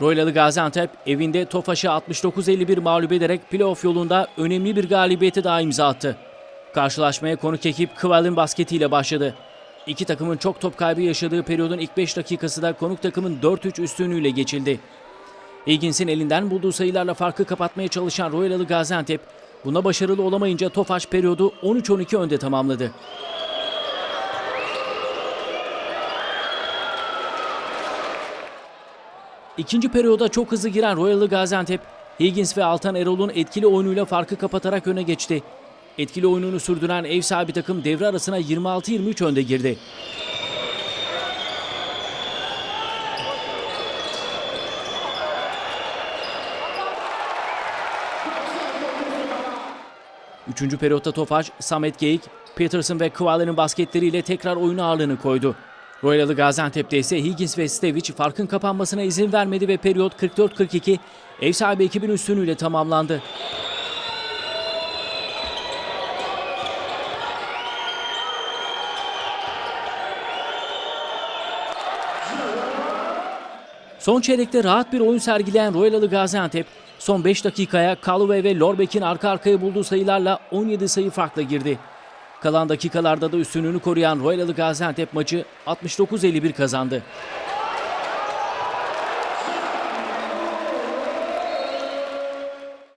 Royal Gaziantep evinde Tofaş'ı 69-51 mağlup ederek playoff yolunda önemli bir galibiyete daha imza attı. Karşılaşmaya konuk ekip Kıval'in basketiyle başladı. İki takımın çok top kaybı yaşadığı periyodun ilk 5 dakikası da konuk takımın 4-3 üstünlüğüyle geçildi. Higgins'in elinden bulduğu sayılarla farkı kapatmaya çalışan Royal Gaziantep buna başarılı olamayınca Tofaş periyodu 13-12 önde tamamladı. İkinci periyoda çok hızlı giren Royal Gaziantep, Higgins ve Altan Erol'un etkili oyunuyla farkı kapatarak öne geçti. Etkili oyununu sürdüren ev sahibi takım devre arasına 26-23 önde girdi. Üçüncü periyotta Tofaş, Samet Geyik, Peterson ve Kıvale'nin basketleriyle tekrar oyun ağırlığını koydu. Royal Gaziantep'te ise Higgins ve Stevic farkın kapanmasına izin vermedi ve periyot 44-42 ev sahibi ekibin üstünlüğüyle tamamlandı. Son çeyrekte rahat bir oyun sergileyen Royal Gaziantep son 5 dakikaya Callaway ve Lorbeck'in arka arkaya bulduğu sayılarla 17 sayı farkla girdi. Kalan dakikalarda da üstünlüğünü koruyan Royal Gaziantep maçı 69-51 kazandı.